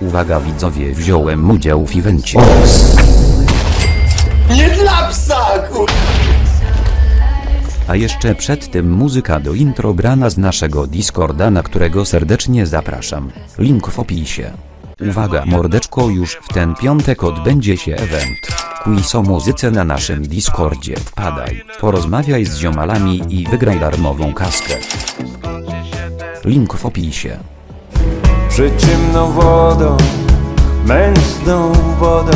Uwaga widzowie, wziąłem udział w evencie. Nie dla psa, kur... A jeszcze przed tym muzyka do intro grana z naszego Discorda, na którego serdecznie zapraszam. Link w opisie. Uwaga mordeczko, już w ten piątek odbędzie się event. Quiz o muzyce na naszym Discordzie. Wpadaj, porozmawiaj z ziomalami i wygraj darmową kaskę. Link w opisie. Przyciemną wodą, męsną wodą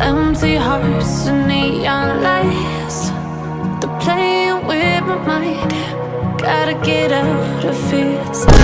Empty hearts and neon lights. They're playing with my mind. Gotta get out of here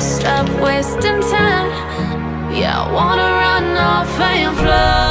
stop wasting time. Yeah, I wanna run off and fly.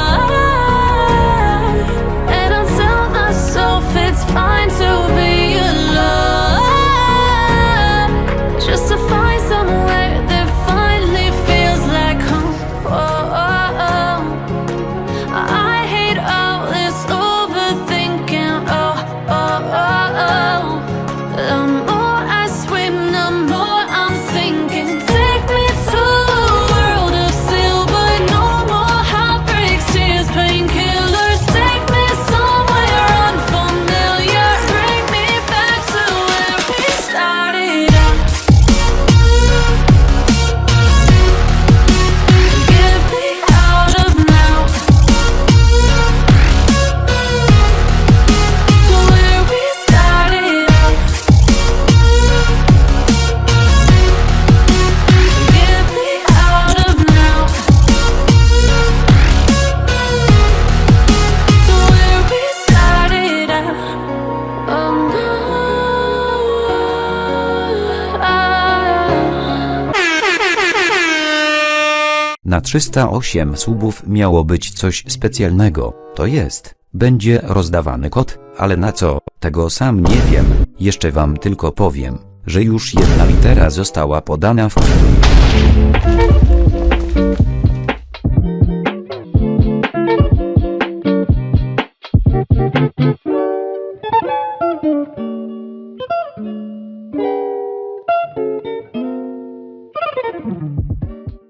Na 308 subów miało być coś specjalnego, to jest, będzie rozdawany kod, ale na co, tego sam nie wiem, jeszcze wam tylko powiem, że już jedna litera została podana w kodu.